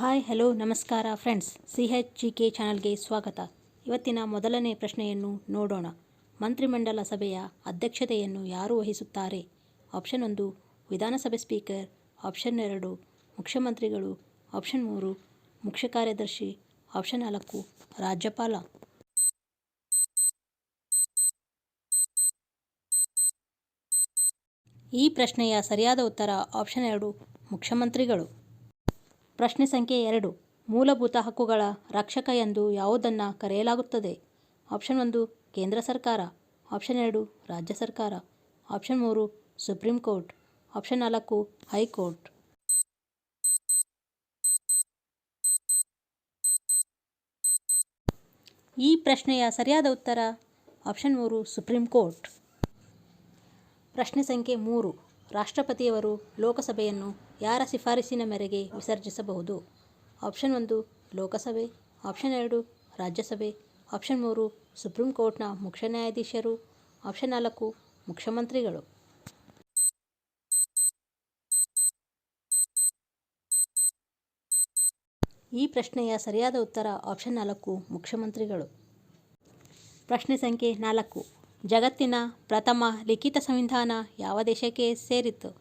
Hi hello ನಮಸ್ಕಾರ friends C H G K ಚಾನಲ್ಗೆ ಸ್ವಾಗತ. ಇವತ್ತಿನ ಮೊದಲನೇ ಪ್ರಶ್ನೆಯನ್ನು ನೋಡೋಣ. ಮಂತ್ರಿಮಂಡಲ ಸಭೆಯ ಅಧ್ಯಕ್ಷತೆಯನ್ನು ಯಾರು ವಹಿಸುತ್ತಾರೆ? ಆಪ್ಷನ್ ಒಂದು, ವಿಧಾನಸಭೆ ಸ್ಪೀಕರ್ ಆಪ್ಷನ್ ಎರಡು, ಮುಖ್ಯಮಂತ್ರಿಗಳು. ಆಪ್ಷನ್ ಮೂರು, ಮುಖ್ಯ ಕಾರ್ಯದರ್ಶಿ. ಆಪ್ಷನ್ ನಾಲ್ಕು, ರಾಜ್ಯಪಾಲ. ಈ ಪ್ರಶ್ನೆಯ ಸರಿಯಾದ ಉತ್ತರ ಆಪ್ಷನ್ ಎರಡು, ಮುಖ್ಯಮಂತ್ರಿಗಳು. ಪ್ರಶ್ನೆ ಸಂಖ್ಯೆ ಎರಡು. ಮೂಲಭೂತ ಹಕ್ಕುಗಳ ರಕ್ಷಕ ಎಂದು ಯಾವುದನ್ನು ಕರೆಯಲಾಗುತ್ತದೆ? ಆಪ್ಷನ್ ಒಂದು, ಕೇಂದ್ರ ಸರ್ಕಾರ. ಆಪ್ಷನ್ ಎರಡು, ರಾಜ್ಯ ಸರ್ಕಾರ. ಆಪ್ಷನ್ ಮೂರು, ಸುಪ್ರೀಂ ಕೋರ್ಟ್. ಆಪ್ಷನ್ ನಾಲ್ಕು, ಹೈಕೋರ್ಟ್. ಈ ಪ್ರಶ್ನೆಯ ಸರಿಯಾದ ಉತ್ತರ ಆಪ್ಷನ್ ಮೂರು, ಸುಪ್ರೀಂ ಕೋರ್ಟ್. ಪ್ರಶ್ನೆ ಸಂಖ್ಯೆ ಮೂರು. ರಾಷ್ಟ್ರಪತಿಯವರು ಲೋಕಸಭೆಯನ್ನು ಯಾರ ಶಿಫಾರಸಿನ ಮೇರೆಗೆ ವಿಸರ್ಜಿಸಬಹುದು? ಆಪ್ಷನ್ ಒಂದು, ಲೋಕಸಭೆ. ಆಪ್ಷನ್ ಎರಡು, ರಾಜ್ಯಸಭೆ. ಆಪ್ಷನ್ ಮೂರು, ಸುಪ್ರೀಂ ಕೋರ್ಟ್ನ ಮುಖ್ಯ ನ್ಯಾಯಾಧೀಶರು. ಆಪ್ಷನ್ ನಾಲ್ಕು, ಮುಖ್ಯಮಂತ್ರಿಗಳು. ಈ ಪ್ರಶ್ನೆಯ ಸರಿಯಾದ ಉತ್ತರ ಆಪ್ಷನ್ ನಾಲ್ಕು, ಮುಖ್ಯಮಂತ್ರಿಗಳು. ಪ್ರಶ್ನೆ ಸಂಖ್ಯೆ ನಾಲ್ಕು. ಜಗತ್ತಿನ ಪ್ರಥಮ ಲಿಖಿತ ಸಂವಿಧಾನ ಯಾವ ದೇಶಕ್ಕೆ ಸೇರಿತ್ತು?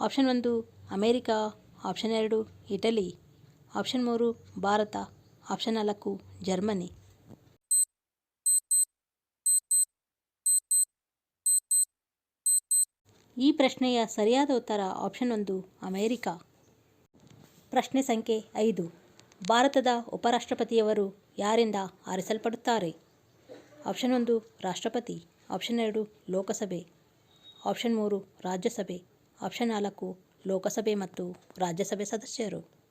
ಆಪ್ಷನ್ ಒಂದು ಅಮೇರಿಕಾ, ಆಪ್ಷನ್ ಎರಡು, ಇಟಲಿ, ಆಪ್ಷನ್ ಮೂರು, ಭಾರತ, ಆಪ್ಷನ್ ನಾಲ್ಕು, ಜರ್ಮನಿ. ಈ ಪ್ರಶ್ನೆಯ ಸರಿಯಾದ ಉತ್ತರ ಆಪ್ಷನ್ ಒಂದು, ಅಮೇರಿಕಾ. ಪ್ರಶ್ನೆ ಸಂಖ್ಯೆ ಐದು. ಭಾರತದ ಉಪರಾಷ್ಟ್ರಪತಿಯವರು ಯಾರಿಂದ ಆರಿಸಲ್ಪಡುತ್ತಾರೆ? ಆಪ್ಷನ್ ಒಂದು, ರಾಷ್ಟ್ರಪತಿ. ಆಪ್ಷನ್ ಎರಡು, ಲೋಕಸಭೆ. ಆಪ್ಷನ್ ಮೂರು, ರಾಜ್ಯಸಭೆ. ಆಪ್ಷನ್ ನಾಲ್ಕು ಲೋಕಸಭೆ ಮತ್ತು ರಾಜ್ಯಸಭೆ ಸದಸ್ಯರು.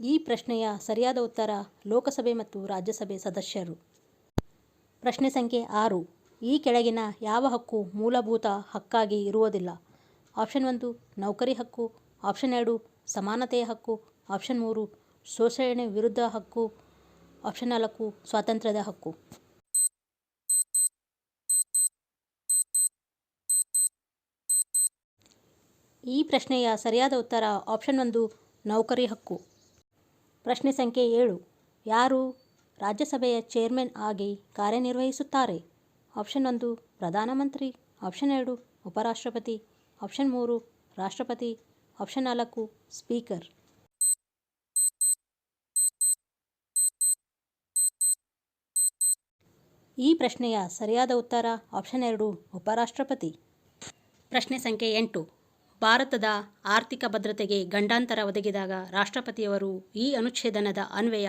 ಈ ಪ್ರಶ್ನೆಯ ಸರಿಯಾದ ಉತ್ತರ ಲೋಕಸಭೆ ಮತ್ತು ರಾಜ್ಯಸಭೆ ಸದಸ್ಯರು. ಪ್ರಶ್ನೆ ಸಂಖ್ಯೆ ಆರು. ಈ ಕೆಳಗಿನ ಯಾವ ಹಕ್ಕು ಮೂಲಭೂತ ಹಕ್ಕಾಗಿ ಇರುವುದಿಲ್ಲ? ಆಪ್ಷನ್ ಒಂದು, ನೌಕರಿ ಹಕ್ಕು. ಆಪ್ಷನ್ ಎರಡು, ಸಮಾನತೆಯ ಹಕ್ಕು. ಆಪ್ಷನ್ ಮೂರು, ಶೋಷಣೆ ವಿರುದ್ಧ ಹಕ್ಕು. ಆಪ್ಷನ್ ನಾಲ್ಕು, ಸ್ವಾತಂತ್ರ್ಯದ ಹಕ್ಕು. ಈ ಪ್ರಶ್ನೆಯ ಸರಿಯಾದ ಉತ್ತರ ಆಪ್ಷನ್ ಒಂದು, ನೌಕರಿ ಹಕ್ಕು. ಪ್ರಶ್ನೆ ಸಂಖ್ಯೆ ಏಳು, ಯಾರು ರಾಜ್ಯಸಭೆಯ ಚೇರ್ಮನ್ ಆಗಿ ಕಾರ್ಯನಿರ್ವಹಿಸುತ್ತಾರೆ? ಆಪ್ಷನ್ ಒಂದು, ಪ್ರಧಾನಮಂತ್ರಿ. ಆಪ್ಷನ್ ಎರಡು, ಉಪರಾಷ್ಟ್ರಪತಿ. ಆಪ್ಷನ್ ಮೂರು, ರಾಷ್ಟ್ರಪತಿ. ಆಪ್ಷನ್ ನಾಲ್ಕು, ಸ್ಪೀಕರ್. ಈ ಪ್ರಶ್ನೆಯ ಸರಿಯಾದ ಉತ್ತರ ಆಪ್ಷನ್ ಎರಡು, ಉಪರಾಷ್ಟ್ರಪತಿ. ಪ್ರಶ್ನೆ ಸಂಖ್ಯೆ ಎಂಟು ಭಾರತದ ಆರ್ಥಿಕ ಭದ್ರತೆಗೆ ಗಂಡಾಂತರ ಒದಗಿದಾಗ ರಾಷ್ಟ್ರಪತಿಯವರು ಈ ಅನುಚ್ಛೇದನದ ಅನ್ವಯ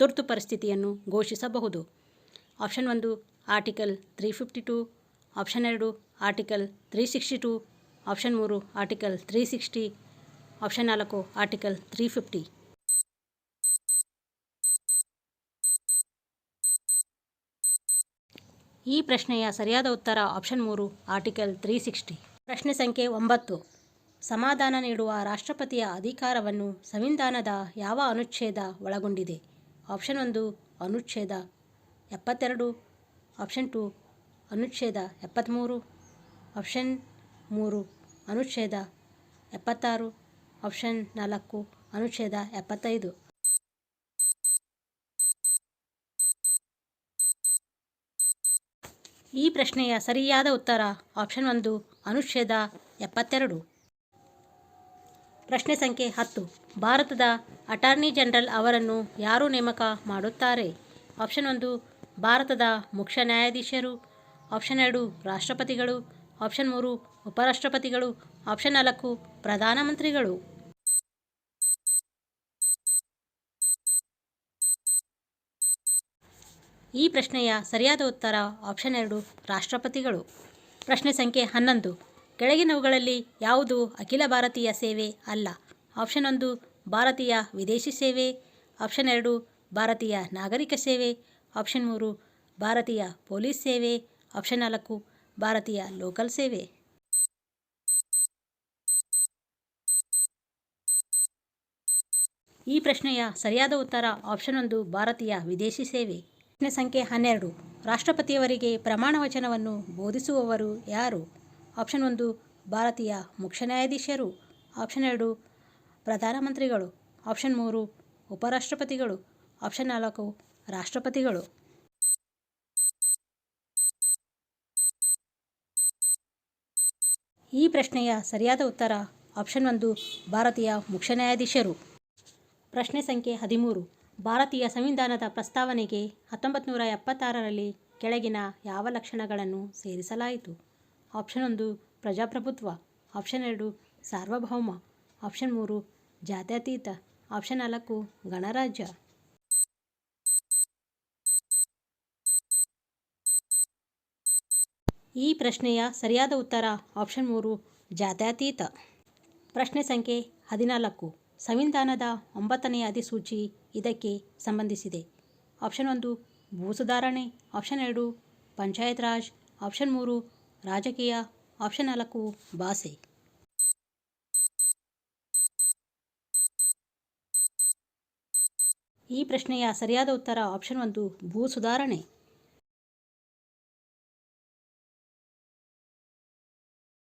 ತುರ್ತು ಪರಿಸ್ಥಿತಿಯನ್ನು ಘೋಷಿಸಬಹುದು. ಆಪ್ಷನ್ ಒಂದು, article three fifty two. Option ಎರಡು, article three sixty two. Option ಮೂರು, ಆರ್ಟಿಕಲ್ ತ್ರೀ ಸಿಕ್ಸ್ಟಿ. ಆಪ್ಷನ್ ನಾಲ್ಕು, ಆರ್ಟಿಕಲ್ ತ್ರೀ ಫಿಫ್ಟಿ. ಈ ಪ್ರಶ್ನೆಯ ಸರಿಯಾದ ಉತ್ತರ ಆಪ್ಷನ್ ಮೂರು, ಆರ್ಟಿಕಲ್ ತ್ರೀ ಸಿಕ್ಸ್ಟಿ. ಪ್ರಶ್ನೆ ಸಂಖ್ಯೆ ಒಂಬತ್ತು. ಸಮಾಧಾನ ನೀಡುವ ರಾಷ್ಟ್ರಪತಿಯ ಅಧಿಕಾರವನ್ನು ಸಂವಿಧಾನದ ಯಾವ ಅನುಚ್ಛೇದ ಒಳಗೊಂಡಿದೆ? ಆಪ್ಷನ್ ಒಂದು, ಅನುಚ್ಛೇದ ಎಪ್ಪತ್ತೆರಡು. ಆಪ್ಷನ್ ಟು, ಅನುಚ್ಛೇದ ಎಪ್ಪತ್ತ್ಮೂರು ಆಪ್ಷನ್ ಮೂರು, ಅನುಚ್ಛೇದ ಎಪ್ಪತ್ತಾರು. ಆಪ್ಷನ್ ನಾಲ್ಕು, ಅನುಚ್ಛೇದ ಎಪ್ಪತ್ತೈದು. ಈ ಪ್ರಶ್ನೆಯ ಸರಿಯಾದ ಉತ್ತರ ಆಪ್ಷನ್ ಒಂದು, ಅನುಚ್ಛೇದ ಎಪ್ಪತ್ತೆರಡು. ಪ್ರಶ್ನೆ ಸಂಖ್ಯೆ ಹತ್ತು. ಭಾರತದ ಅಟಾರ್ನಿ ಜನರಲ್ ಅವರನ್ನು ಯಾರು ನೇಮಕ ಮಾಡುತ್ತಾರೆ? ಆಪ್ಷನ್ ಒಂದು, ಭಾರತದ ಮುಖ್ಯ ನ್ಯಾಯಾಧೀಶರು. ಆಪ್ಷನ್ ಎರಡು, ರಾಷ್ಟ್ರಪತಿಗಳು. ಆಪ್ಷನ್ ಮೂರು, ಉಪರಾಷ್ಟ್ರಪತಿಗಳು. ಆಪ್ಷನ್ ನಾಲ್ಕು, ಪ್ರಧಾನಮಂತ್ರಿಗಳು. ಈ ಪ್ರಶ್ನೆಯ ಸರಿಯಾದ ಉತ್ತರ ಆಪ್ಷನ್ ಎರಡು, ರಾಷ್ಟ್ರಪತಿಗಳು. ಪ್ರಶ್ನೆ ಸಂಖ್ಯೆ ಹನ್ನೊಂದು ಕೆಳಗಿನವುಗಳಲ್ಲಿ ಯಾವುದು ಅಖಿಲ ಭಾರತೀಯ ಸೇವೆ ಅಲ್ಲ? ಆಪ್ಷನ್ ಒಂದು, ಭಾರತೀಯ ವಿದೇಶಿ ಸೇವೆ. ಆಪ್ಷನ್ ಎರಡು, ಭಾರತೀಯ ನಾಗರಿಕ ಸೇವೆ. ಆಪ್ಷನ್ ಮೂರು, ಭಾರತೀಯ ಪೊಲೀಸ್ ಸೇವೆ. ಆಪ್ಷನ್ ನಾಲ್ಕು, ಭಾರತೀಯ ಲೋಕಲ್ ಸೇವೆ. ಈ ಪ್ರಶ್ನೆಯ ಸರಿಯಾದ ಉತ್ತರ ಆಪ್ಷನ್ ಒಂದು, ಭಾರತೀಯ ವಿದೇಶಿ ಸೇವೆ. ಪ್ರಶ್ನೆ ಸಂಖ್ಯೆ ಹನ್ನೆರಡು, ರಾಷ್ಟ್ರಪತಿಯವರಿಗೆ ಪ್ರಮಾಣ ವಚನವನ್ನು ಬೋಧಿಸುವವರು ಯಾರು? ಆಪ್ಷನ್ ಒಂದು, ಭಾರತೀಯ ಮುಖ್ಯ ನ್ಯಾಯಾಧೀಶರು. ಆಪ್ಷನ್ ಎರಡು ಪ್ರಧಾನಮಂತ್ರಿಗಳು ಆಪ್ಷನ್ ಮೂರು, ಉಪರಾಷ್ಟ್ರಪತಿಗಳು. ಆಪ್ಷನ್ ನಾಲ್ಕು, ರಾಷ್ಟ್ರಪತಿಗಳು. ಈ ಪ್ರಶ್ನೆಯ ಸರಿಯಾದ ಉತ್ತರ ಆಪ್ಷನ್ ಒಂದು, ಭಾರತೀಯ ಮುಖ್ಯ ನ್ಯಾಯಾಧೀಶರು. ಪ್ರಶ್ನೆ ಸಂಖ್ಯೆ ಹದಿಮೂರು, ಭಾರತೀಯ ಸಂವಿಧಾನದ ಪ್ರಸ್ತಾವನೆಗೆ ಹತ್ತೊಂಬತ್ತು ನೂರ ಎಪ್ಪತ್ತಾರರಲ್ಲಿ ಕೆಳಗಿನ ಯಾವ ಲಕ್ಷಣಗಳನ್ನು ಸೇರಿಸಲಾಯಿತು? ಆಪ್ಷನ್ ಒಂದು ಪ್ರಜಾಪ್ರಭುತ್ವ, ಆಪ್ಷನ್ ಎರಡು ಸಾರ್ವಭೌಮ, ಆಪ್ಷನ್ ಮೂರು ಜಾತ್ಯತೀತ, ಆಪ್ಷನ್ ನಾಲ್ಕು ಗಣರಾಜ್ಯ. ಈ ಪ್ರಶ್ನೆಯ ಸರಿಯಾದ ಉತ್ತರ ಆಪ್ಷನ್ ಮೂರು ಜಾತ್ಯತೀತ. ಪ್ರಶ್ನೆ ಸಂಖ್ಯೆ ಹದಿನಾಲ್ಕು, ಸಂವಿಧಾನದ ಒಂಬತ್ತನೆಯ ಅಧಿಸೂಚಿ ಇದಕ್ಕೆ ಸಂಬಂಧಿಸಿದೆ. ಆಪ್ಷನ್ ಒಂದು ಭೂ ಸುಧಾರಣೆ, ಆಪ್ಷನ್ ಎರಡು ಪಂಚಾಯತ್ ರಾಜ್, ಆಪ್ಷನ್ ಮೂರು ರಾಜಕೀಯ ಆಪ್ಷನ್ ನಾಲ್ಕು ಭಾಷೆ ಈ ಪ್ರಶ್ನೆಯ ಸರಿಯಾದ ಉತ್ತರ ಆಪ್ಷನ್ ಒಂದು ಭೂ ಸುಧಾರಣೆ.